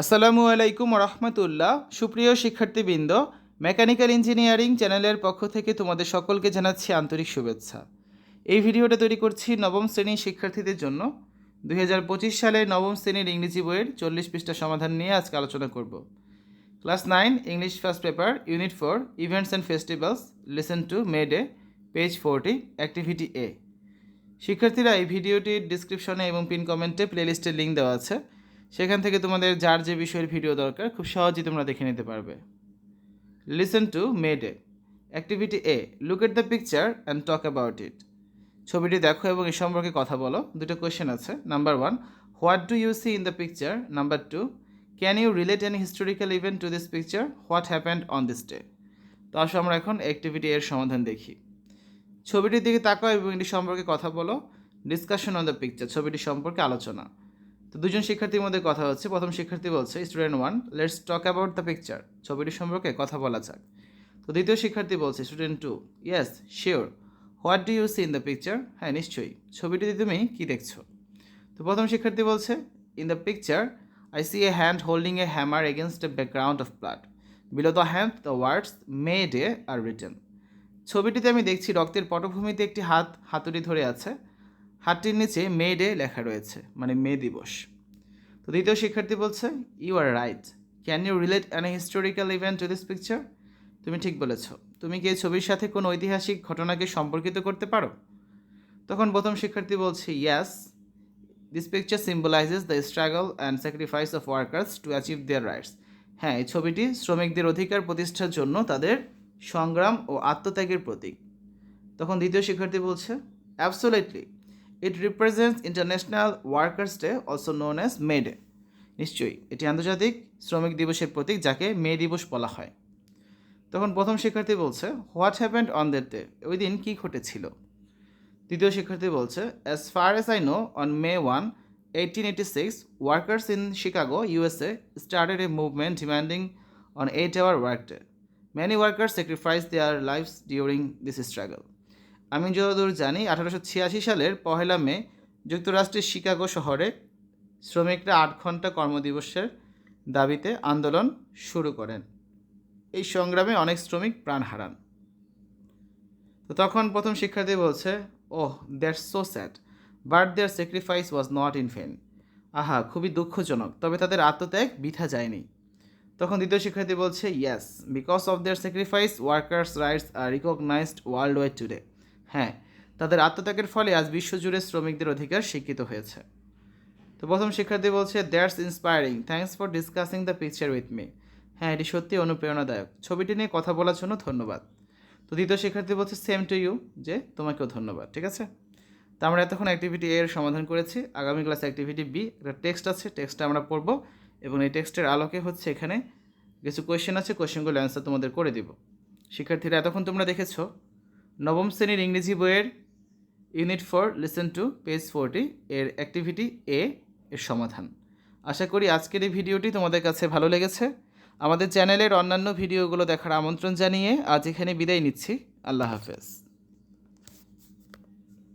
আসসালামু আলাইকুম রহমতুল্লাহ সুপ্রিয় শিক্ষার্থীবৃন্দ, মেকানিক্যাল ইঞ্জিনিয়ারিং চ্যানেলের পক্ষ থেকে তোমাদের সকলকে জানাচ্ছি আন্তরিক শুভেচ্ছা। এই ভিডিওটা তৈরি করছি নবম শ্রেণির শিক্ষার্থীদের জন্য। দুই সালের নবম শ্রেণির ইংরেজি বইয়ের চল্লিশ পৃষ্ঠা সমাধান নিয়ে আজকে আলোচনা করব। Class nine, English first paper, unit four, events and festivals, listen to, May Day, page forty, activity A. শিক্ষার্থীরা এই ভিডিওটির ডিসক্রিপশনে এবং পিন কমেন্টে প্লেলিস্টের লিঙ্ক দেওয়া আছে। সেখান থেকে তোমাদের যার যে বিষয়ের ভিডিও দরকার, খুব সহজেই তোমরা দেখে নিতে পারবে। Listen to May Day activity A look at the picture and talk about it ছবিটি দেখো এবং এ সম্পর্কে কথা বলো। দুটো কোয়েশ্চেন আছে। Number one what do you see in the picture number two can you relate an historical event to this picture what happened on this day তো আসো আমরা এখন অ্যাক্টিভিটি এর সমাধান দেখি। ছবিটির দিকে তাকাও এবং এটি সম্পর্কে কথা বলো। ডিসকাশন অন দ্য পিকচার ছবিটি সম্পর্কে আলোচনা। তো দুজন শিক্ষার্থীর মধ্যে কথা হচ্ছে। প্রথম শিক্ষার্থী বলছে student one let's talk about the picture ছবিটি সম্পর্কে কথা বলা যাক। তো দ্বিতীয় শিক্ষার্থী বলছে student two yes sure what do you see in the picture হ্যাঁ নিশ্চয়ই, ছবিটিতে তুমি কী দেখছ? তো প্রথম শিক্ষার্থী বলছে in the picture I see a hand holding a hammer against a background of blood below the hand the words May Day are written ছবিটিতে আমি দেখছি, রক্তের পটভূমিতে একটি হাত, হাতুড়ি ধরে আছে। হাতটির নিচে মে ডে লেখা রয়েছে মানে মে দিবস। তো দ্বিতীয় শিক্ষার্থী বলছে you are right can you relate an historical event to this picture তুমি ঠিক বলেছ। তুমি কি এই ছবির সাথে কোনো ঐতিহাসিক ঘটনাকে সম্পর্কিত করতে পারো? তখন প্রথম শিক্ষার্থী বলছে yes this picture symbolises the struggle and sacrifice of workers to achieve their rights হ্যাঁ এই ছবিটি শ্রমিকদের অধিকার প্রতিষ্ঠার জন্য তাদের সংগ্রাম ও আত্মত্যাগের প্রতীক। তখন দ্বিতীয় শিক্ষার্থী বলছে absolutely it represents international workers day also known as May Day নিশ্চয়ই, এটি আন্তর্জাতিক শ্রমিক দিবসের প্রতীক যাকে মে দিবস বলা হয়। তখন প্রথম শিক্ষার্থী বলছে what happened on that day ওই দিন কী ঘটেছিল? দ্বিতীয় শিক্ষার্থী বলছে as far as I know on May one eighteen eighty six workers in Chicago USA started a movement demanding an eight hour work day many workers sacrifice their lives during this struggle আমি যতদূর জানি, আঠারোশো ছিয়াশি সালের পহেলা মে যুক্তরাষ্ট্রের Chicago শহরে শ্রমিকরা আট ঘণ্টা কর্মদিবসের দাবিতে আন্দোলন শুরু করেন। এই সংগ্রামে অনেক শ্রমিক প্রাণ হারান। তো তখন প্রথম শিক্ষার্থী বলছে, ওহ that's so sad but their sacrifice was not in vain আহা, খুবই দুঃখজনক, তবে তাদের আত্মত্যাগ বৃথা যায়নি। তখন দ্বিতীয় শিক্ষার্থী বলছে yes because of their sacrifice workers rights are recognised worldwide today হ্যাঁ তাদের আত্মত্যাগের ফলে আজ বিশ্বজুড়ে শ্রমিকদের অধিকার স্বীকৃত হয়েছে। তো প্রথম শিক্ষার্থী বলছে that's inspiring thanks for discussing the picture with me হ্যাঁ এটি সত্যি অনুপ্রেরণাদায়ক। ছবিটি নিয়ে কথা বলার জন্য ধন্যবাদ। তো দ্বিতীয় শিক্ষার্থী বলছে সেম টু ইউ যে তোমাকেও ধন্যবাদ, ঠিক আছে? তো আমরা এতক্ষণ অ্যাক্টিভিটি এর সমাধান করেছি। আগামী ক্লাস অ্যাক্টিভিটি বি একটা টেক্সট আছে টেক্সটটা আমরা পড়ব এবং এই টেক্সটের আলোকে হচ্ছে এখানে কিছু কোয়েশ্চেন আছে কোয়েশ্চেনগুলো অ্যান্সার তোমাদের করে দিব। শিক্ষার্থীরা, এতক্ষণ তোমরা দেখেছ নবম শ্রেণির ইংরেজি বইয়ের unit four, listen to, page forty এর অ্যাক্টিভিটি এ এর সমাধান। আশা করি আজকের এই ভিডিওটি তোমাদের কাছে ভালো লেগেছে। আমাদের চ্যানেলের অন্যান্য ভিডিওগুলো দেখার আমন্ত্রণ জানিয়ে আজ এখানে বিদায় নিচ্ছি। আল্লাহ হাফেজ।